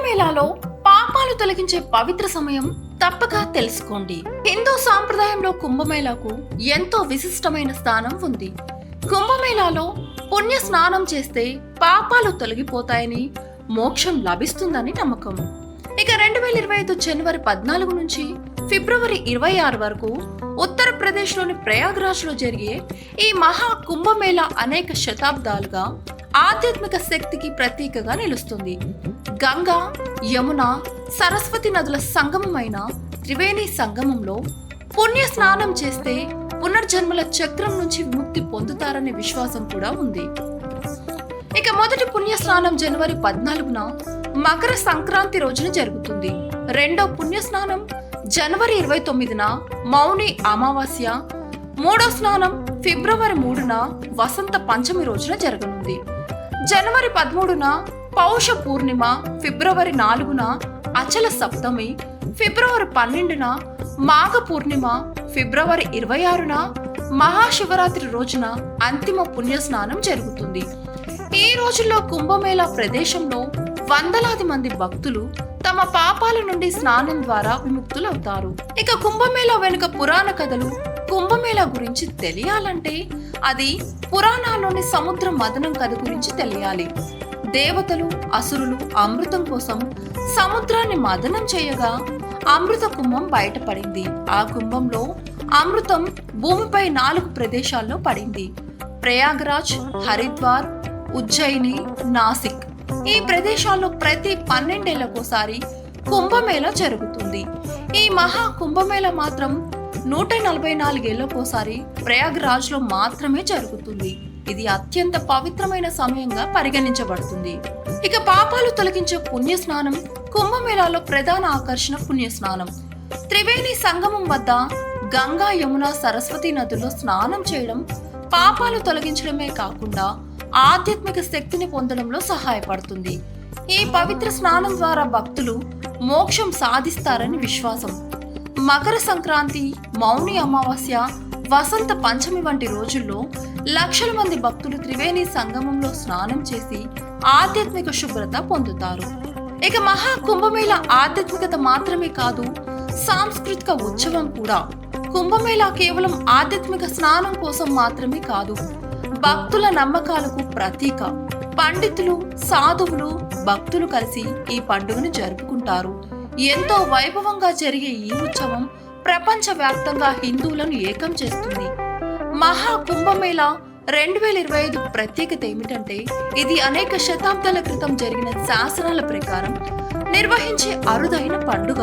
కుంభమేళాలో పాపాలు తొలగించే పవిత్ర సమయం తప్పక తెలుసుకోండి. హిందూ సాంప్రదాయంలో కుంభమేళాకు ఎంతో విశిష్టమైన స్థానం ఉంది. కుంభమేళాలో పుణ్య స్నానం చేస్తే పాపాలు తొలగిపోతాయని మోక్షం లభిస్తుందని నమ్మకం. ఇక రెండు వేల ఇరవై ఐదు జనవరి పద్నాలుగు నుంచి ఫిబ్రవరి ఇరవై ఆరు వరకు ఉత్తరప్రదేశ్లోని ప్రయాగ్రాజ్లో జరిగే ఈ మహా కుంభమేళా అనేక శతాబ్దాలుగా ఆధ్యాత్మిక శక్తికి ప్రతీకగా నిలుస్తుంది. గంగా యమున సరస్వతి నదుల సంగమమైన త్రివేణి సంగమంలో పుణ్య స్నానం చేస్తే పునర్జన్మల చక్రం నుంచి ముక్తి పొందుతారనే విశ్వాసం కూడా ఉంది. ఇక మొదటి పుణ్య స్నానం జనవరి పద్నాలుగున మకర సంక్రాంతి రోజున జరుగుతుంది. రెండో పుణ్య స్నానం జనవరి ఇరవై తొమ్మిదిన మౌని అమావాస్య మూడో స్నానం ఫిబ్రవరి మూడున వసంత పంచమి రోజున జరగనుంది. జనవరి పదమూడున పౌష పూర్ణిమ ఫిబ్రవరి నాలుగున అచల సప్తమి ఫిబ్రవరి పన్నెండున మాఘ పూర్ణిమ ఫిబ్రవరి ఇరవై ఆరున మహాశివరాత్రి రోజున అంతిమ పుణ్యస్నానం జరుగుతుంది. ఈ రోజుల్లో కుంభమేళా ప్రదేశంలో వందలాది మంది భక్తులు తమ పాపాల నుండి స్నానం ద్వారా విముక్తులవుతారు. ఇక కుంభమేళా వెనుక పురాణ కథలు కుంభమేళా గురించి తెలియాలంటే అది పురాణాల్లోని సముద్ర మదనం కథ గురించి తెలియాలి. దేవతలు అసురులు అమృతం కోసం సముద్రాన్ని మదనం చేయగా అమృత కుంభం బయటపడింది. ఆ కుంభంలో అమృతం భూమిపై నాలుగు ప్రదేశాల్లో పడింది. ప్రయాగరాజ్ హరిద్వార్ ఉజ్జయిని నాసిక్. ఈ ప్రదేశాల్లో ప్రతి పన్నెండేళ్ళకోసారి కుంభమేళ జరుగుతుంది. ఈ మహా కుంభమేళ మాత్రం నూట నలభై నాలుగేళ్ళకోసారి ప్రయాగ్రాజ్లో మాత్రమే జరుగుతుంది. ఇది అత్యంత పవిత్రమైన సమయంగా పరిగణించబడుతుంది. ఇక పాపాలు తొలగించే పుణ్య స్నానం కుంభమేళాలో ప్రధాన ఆకర్షణ పుణ్య స్నానం త్రివేణి సంగమం వద్ద గంగా యమున సరస్వతి నదుల్లో స్నానం చేయడం పాపాలు తొలగించడమే కాకుండా ఆధ్యాత్మిక శక్తిని పొందడంలో సహాయపడుతుంది. ఈ పవిత్ర స్నానం ద్వారా భక్తులు మోక్షం సాధిస్తారని విశ్వాసం. మకర సంక్రాంతి మౌని అమావాస్య వసంత పంచమి వంటి రోజుల్లో లక్షల మంది భక్తులు త్రివేణి సంగమంలో స్నానం చేసి ఆధ్యాత్మిక శుభ్రత పొందుతారు. ఇక మహా కుంభమేళ ఆధ్యాత్మికత మాత్రమే కాదు సాంస్కృతిక ఉత్సవం కూడా. కుంభమేళ కేవలం ఆధ్యాత్మిక స్నానం కోసం మాత్రమే కాదు భక్తుల నమ్మకాలకు ప్రతీక. పండితులు సాధువులు భక్తులు కలిసి ఈ పండుగను జరుపుకుంటారు. ఎంతో వైభవంగా జరిగే ఈ ఉత్సవం ప్రపంచ వ్యాప్తంగా హిందువులను ఏకం చేస్తుంది. మహా కుంభమేళా రెండు వేల ఇరవై ఐదు ప్రత్యేకత ఏమిటంటే ఇది అనేక శతాబ్దాల క్రితం జరిగిన శాసనాల ప్రకారం నిర్వహించే అరుదైన పండుగ.